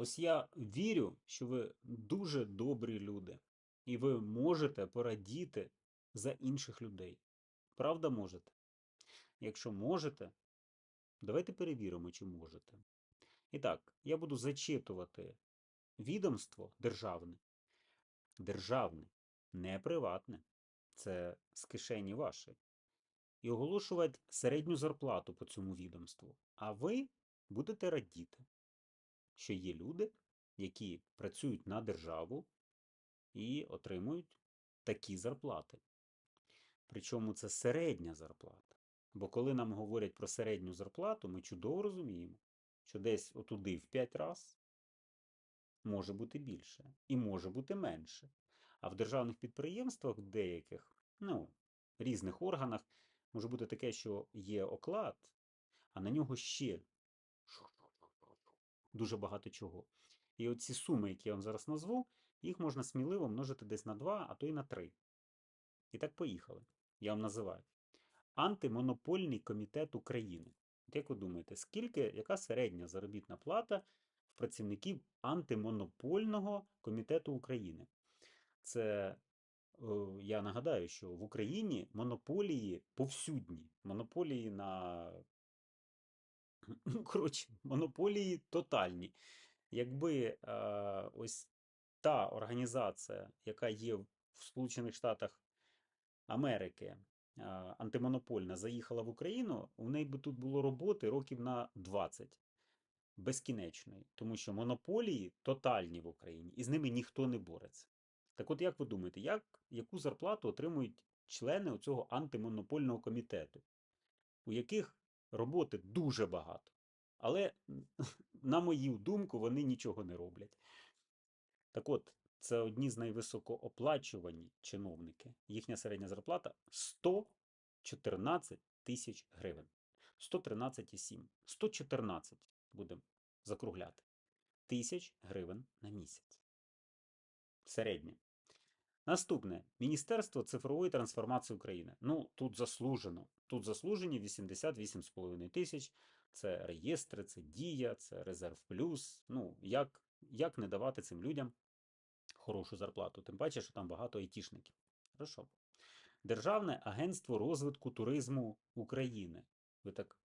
Ось я вірю, що ви дуже добрі люди, і ви можете порадіти за інших людей. Правда, можете? Якщо можете, давайте перевіримо, чи можете. І так, я буду зачитувати відомство державне. Державне, не приватне. Це з кишені вашої. І оголошувати середню зарплату по цьому відомству. А ви будете радіти, що є люди, які працюють на державу і отримують такі зарплати. Причому це середня зарплата. Бо коли нам говорять про середню зарплату, ми чудово розуміємо, що десь отуди в 5 раз може бути більше і може бути менше. А в державних підприємствах деяких, ну, різних органах може бути таке, що є оклад, а на нього ще дуже багато чого. І оці суми, які я вам зараз назву, їх можна сміливо множити десь на 2, а то й на 3. І так поїхали. Я вам називаю. Антимонопольний комітет України. От як ви думаєте, скільки, яка середня заробітна плата в працівників антимонопольного комітету України? Це я нагадаю, що в Україні монополії повсюдні. Монополії на коротше, монополії тотальні. Якби е, ось та організація, яка є в Сполучених Штатах Америки, е, антимонопольна, заїхала в Україну, у неї би тут було роботи років на 20 безкінечної, тому що монополії тотальні в Україні, і з ними ніхто не бореться. Так от, як ви думаєте, як, яку зарплату отримують члени цього антимонопольного комітету, у яких роботи дуже багато, але, на мою думку, вони нічого не роблять. Так от, це одні з найвисокооплачувані чиновники. Їхня середня зарплата 114 тисяч гривень. 113,7. 114 будемо закругляти. Тисяч гривень на місяць. Середня. Наступне Міністерство цифрової трансформації України. Ну, тут заслужено. Тут заслужені 88,5 тисяч. Це реєстри, це Дія, це Резерв Плюс. Ну, як, як не давати цим людям хорошу зарплату? Тим паче, що там багато айтішників. Хорошо. Державне агентство розвитку туризму України. Ви так,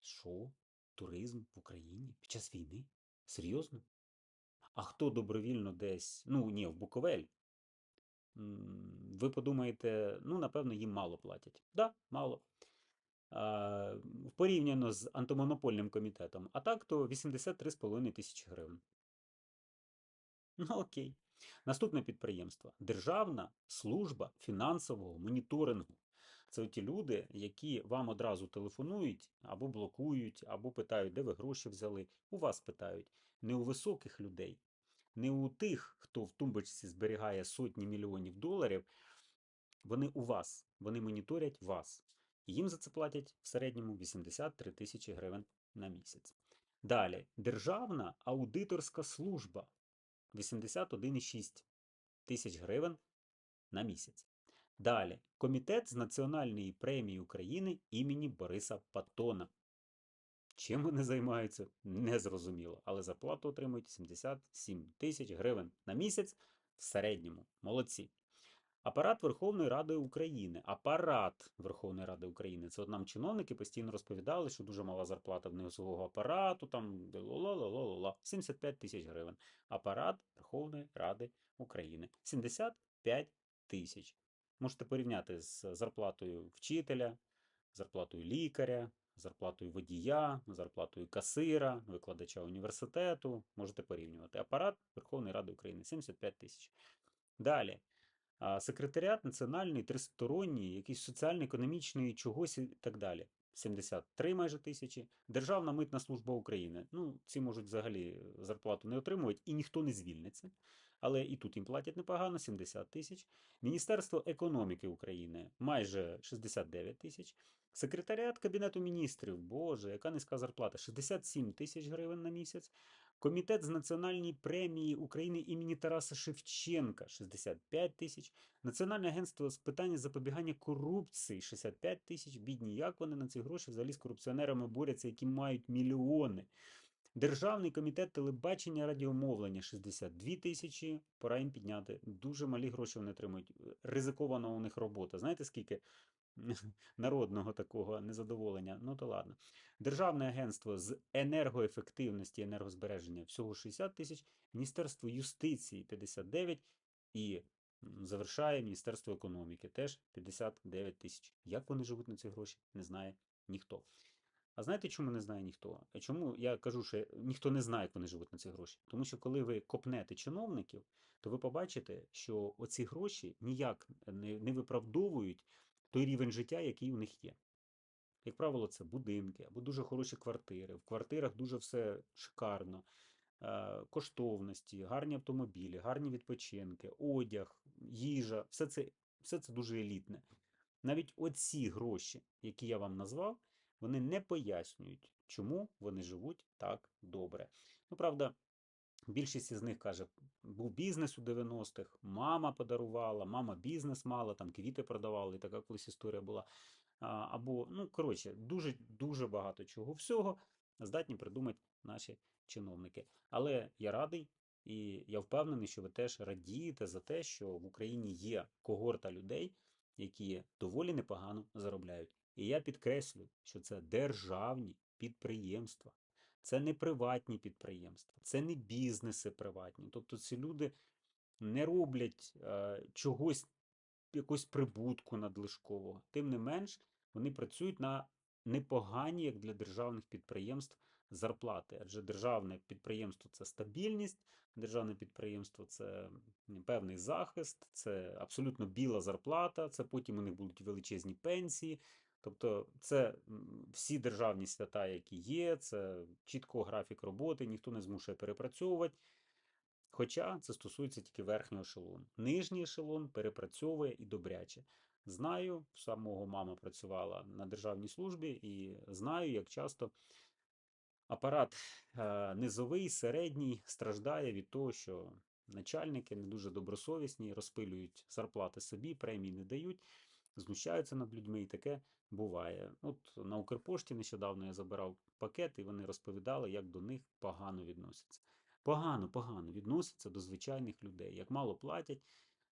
що? Туризм в Україні під час війни? Серйозно? А хто добровільно десь, ну ні, в Буковель. Ви подумаєте, ну, напевно, їм мало платять. Да, мало. А, порівняно з антимонопольним комітетом. А так то 83,5 тисячі гривень. Ну, окей. Наступне підприємство Державна служба фінансового моніторингу. Це ті люди, які вам одразу телефонують або блокують, або питають, де ви гроші взяли. У вас питають. Не у високих людей, не у тих, хто в тумбочці зберігає сотні мільйонів доларів. Вони у вас, вони моніторять вас. Їм за це платять в середньому 83 тисячі гривень на місяць. Далі, Державна аудиторська служба 81,6 тисяч гривень на місяць. Далі, Комітет з Національної премії України імені Бориса Патона. Чим вони займаються, незрозуміло, але зарплату отримують 77 тисяч гривень на місяць в середньому. Молодці. Апарат Верховної Ради України. Апарат Верховної Ради України. Це от нам чиновники постійно розповідали, що дуже мала зарплата в свого апарату, там ла-ла-ла-ла-ла. 75 тисяч гривень. Апарат Верховної Ради України. 75 тисяч. Можете порівняти з зарплатою вчителя, зарплатою лікаря, зарплатою водія, зарплатою касира, викладача університету. Можете порівнювати. Апарат Верховної Ради України 75 тисяч. Далі. Секретаріат національний, тристоронній, якийсь соціально-економічний чогось і так далі. 73 майже тисячі. Державна митна служба України. Ну, ці можуть взагалі зарплату не отримувати і ніхто не звільниться. Але і тут їм платять непогано 70 тисяч. Міністерство економіки України майже 69 тисяч. Секретаріат Кабінету міністрів, боже, яка низька зарплата, 67 тисяч гривень на місяць. Комітет з національної премії України імені Тараса Шевченка 65 тисяч. Національне агентство з питання запобігання корупції 65 тисяч. Бідні, як вони на ці гроші взагалі з корупціонерами борються, які мають мільйони. Державний комітет телебачення радіомовлення 62 тисячі. Пора їм підняти. Дуже малі гроші вони отримують. Ризикована у них робота. Знаєте, скільки народного такого незадоволення? Ну то ладно. Державне агентство з енергоефективності і енергозбереження всього 60 тисяч. Міністерство юстиції 59 і завершає Міністерство економіки теж 59 тисяч. Як вони живуть на ці гроші, не знає ніхто. А знаєте, чому не знає ніхто? Чому я кажу, що ніхто не знає, як вони живуть на ці гроші? Тому що коли ви копнете чиновників, то ви побачите, що оці гроші ніяк не, не виправдовують той рівень життя, який у них є. Як правило, це будинки або дуже хороші квартири. В квартирах дуже все шикарно, е, коштовності, гарні автомобілі, гарні відпочинки, одяг, їжа, все це, все це дуже елітне. Навіть оці гроші, які я вам назвав, вони не пояснюють, чому вони живуть так добре. Ну, правда, більшість із них каже, був бізнес у 90-х, мама подарувала, мама бізнес мала, там квіти продавали, така колись історія була. Або, ну, коротше, дуже, дуже багато чого всього здатні придумати наші чиновники. Але я радий і я впевнений, що ви теж радієте за те, що в Україні є когорта людей, які доволі непогано заробляють. І я підкреслю, що це державні підприємства, це не приватні підприємства, це не бізнеси приватні. Тобто ці люди не роблять е, чогось, якогось прибутку надлишкового. Тим не менш, вони працюють на непогані, як для державних підприємств, зарплати. Адже державне підприємство це стабільність, державне підприємство це певний захист, це абсолютно біла зарплата, це потім у них будуть величезні пенсії. Тобто це всі державні свята, які є, це чітко графік роботи, ніхто не змушує перепрацьовувати. Хоча це стосується тільки верхнього ешелону. Нижній ешелон перепрацьовує і добряче. Знаю, самого мама працювала на державній службі і знаю, як часто апарат е, низовий, середній страждає від того, що начальники не дуже добросовісні, розпилюють зарплати собі, премії не дають, знущаються над людьми, і таке буває. От на Укрпошті нещодавно я забирав пакет, і вони розповідали, як до них погано відносяться. Погано, погано відносяться до звичайних людей, як мало платять,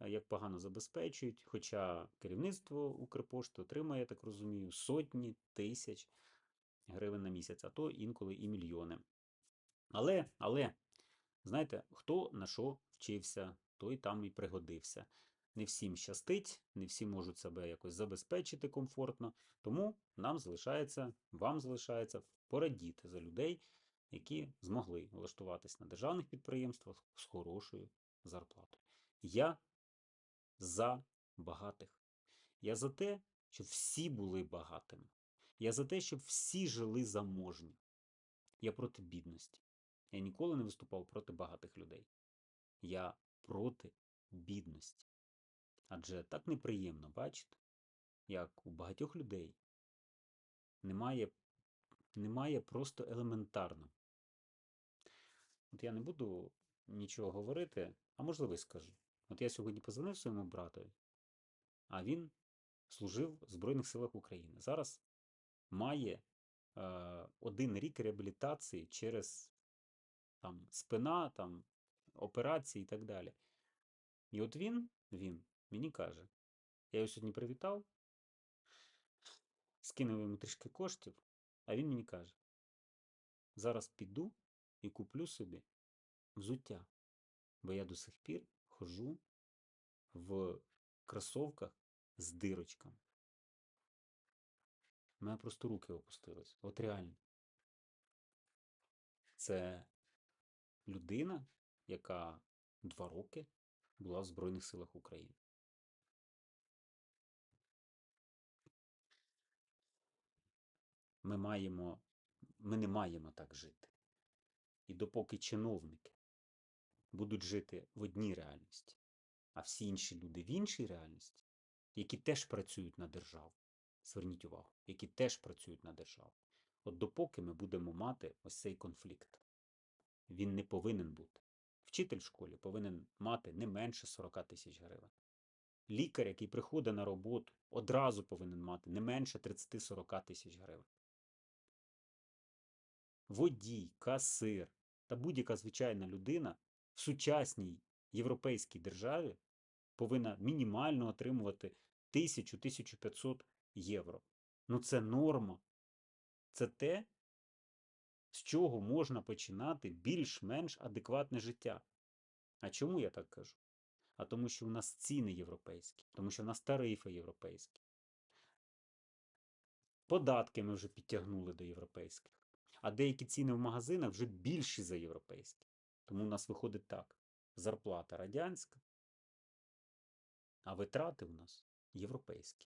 як погано забезпечують. Хоча керівництво Укрпошти отримає, я так розумію, сотні тисяч гривень на місяць, а то інколи і мільйони. Але, але, знаєте, хто на що вчився, той там і пригодився. Не всім щастить, не всі можуть себе якось забезпечити комфортно, тому нам залишається, вам залишається порадіти за людей, які змогли влаштуватись на державних підприємствах з хорошою зарплатою. Я за багатих. Я за те, щоб всі були багатими. Я за те, щоб всі жили заможні. Я проти бідності. Я ніколи не виступав проти багатих людей. Я проти бідності. Адже так неприємно бачити, як у багатьох людей немає, немає просто елементарно. От я не буду нічого говорити, а можливо, скажу. От я сьогодні позвонив своєму братові, а він служив в Збройних силах України. Зараз має е, один рік реабілітації через там, спина, там, операції і так далі. І от він, він мені каже, я його сьогодні привітав, скинув йому трішки коштів, а він мені каже: зараз піду і куплю собі взуття, бо я до сих пір хожу в кросовках з дирочками. У мене просто руки опустились. От реально. Це людина, яка два роки була в Збройних силах України. Ми маємо, ми не маємо так жити. І допоки чиновники будуть жити в одній реальності, а всі інші люди в іншій реальності, які теж працюють на державу, зверніть увагу, які теж працюють на державу. От допоки ми будемо мати ось цей конфлікт, він не повинен бути. Вчитель в школі повинен мати не менше 40 тисяч гривень. Лікар, який приходить на роботу, одразу повинен мати не менше 30-40 тисяч гривень. Водій, касир та будь-яка звичайна людина в сучасній європейській державі повинна мінімально отримувати 1000-1500 євро. Ну це норма. Це те, з чого можна починати більш-менш адекватне життя. А чому я так кажу? А тому, що у нас ціни європейські, тому що у нас тарифи європейські. Податки ми вже підтягнули до європейських. А деякі ціни в магазинах вже більші за європейські. Тому у нас виходить так: зарплата радянська, а витрати у нас європейські.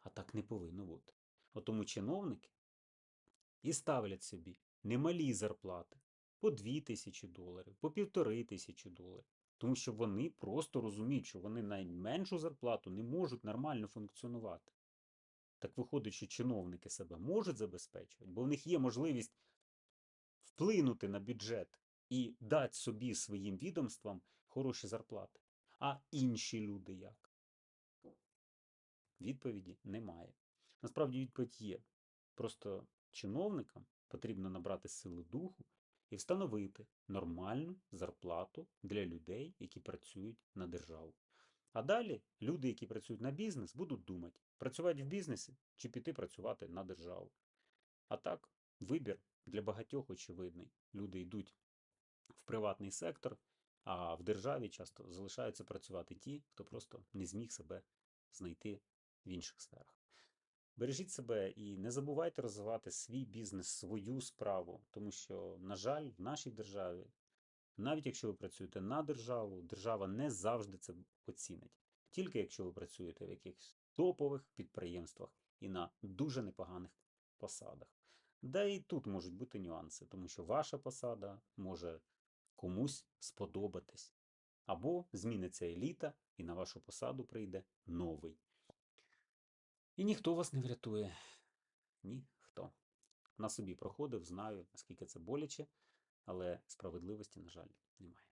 А так не повинно бути. От чиновники і ставлять собі немалі зарплати по 2 тисячі доларів, по півтори тисячі доларів. Тому що вони просто розуміють, що вони найменшу зарплату не можуть нормально функціонувати. Так виходить, що чиновники себе можуть забезпечувати, бо в них є можливість вплинути на бюджет і дати собі своїм відомствам хороші зарплати. А інші люди як? Відповіді немає. Насправді відповідь є. Просто чиновникам потрібно набрати сили духу і встановити нормальну зарплату для людей, які працюють на державу. А далі люди, які працюють на бізнес, будуть думати, працювати в бізнесі чи піти працювати на державу. А так, вибір для багатьох очевидний. Люди йдуть в приватний сектор, а в державі часто залишаються працювати ті, хто просто не зміг себе знайти в інших сферах. Бережіть себе і не забувайте розвивати свій бізнес, свою справу, тому що, на жаль, в нашій державі, навіть якщо ви працюєте на державу, держава не завжди це оцінить. Тільки якщо ви працюєте в якихось топових підприємствах і на дуже непоганих посадах. Да і тут можуть бути нюанси, тому що ваша посада може комусь сподобатись. Або зміниться еліта, і на вашу посаду прийде новий. І ніхто вас не врятує. Ніхто. На собі проходив, знаю, наскільки це боляче, але справедливості, на жаль, немає.